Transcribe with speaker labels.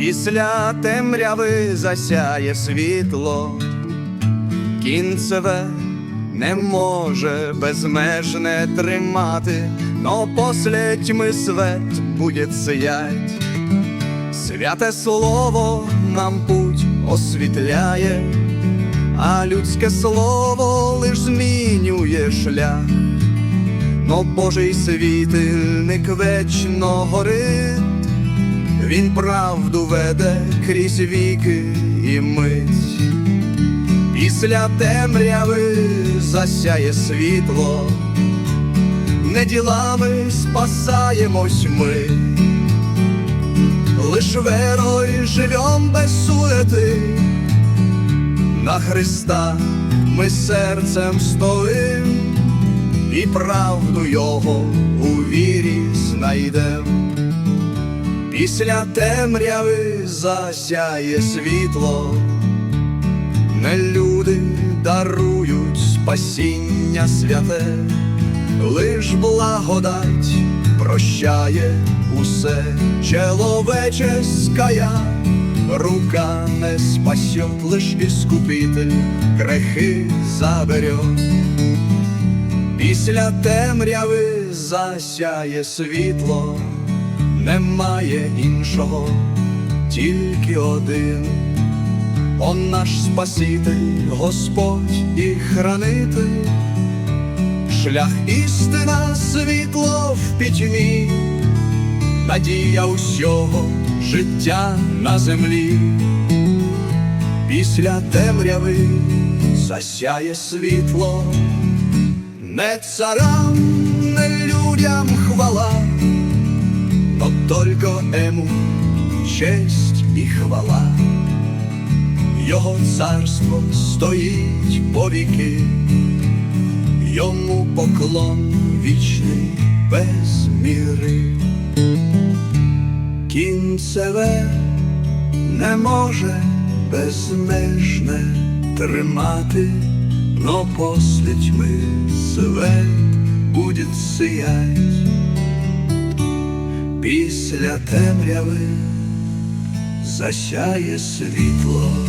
Speaker 1: Після темряви засяє світло, кінцеве не може безмежне тримати, но после тьми свет будет сиять. Святе слово нам путь освітляє, а людське слово лиш змінює шлях. Но Божий світильник вечно горить, він правду веде крізь віки і мить. Після темряви засяє світло, не ділами спасаємось ми, лиш верою живем без суети, на Христа ми серцем стоїм і правду Його у вірі знайдем. Після темряви засяє світло, не люди дарують спасіння святе, лиш благодать прощає усе. Человеческая рука не спасет, лиш іскупитель грехи заберет. Після темряви засяє світло, немає іншого, тільки один. Он наш Спаситель, Господь і хранитель, шлях істина, світло в пітьмі, надія усього життя на землі. Після темряви засяє світло, не царам, не людям только ему честь і хвала. Його царство стоїть повіки, йому поклон вічний без міри. Кінцеве не може безмежне тримати, но после тьми свет будет сиять. Після темряви засяє світло.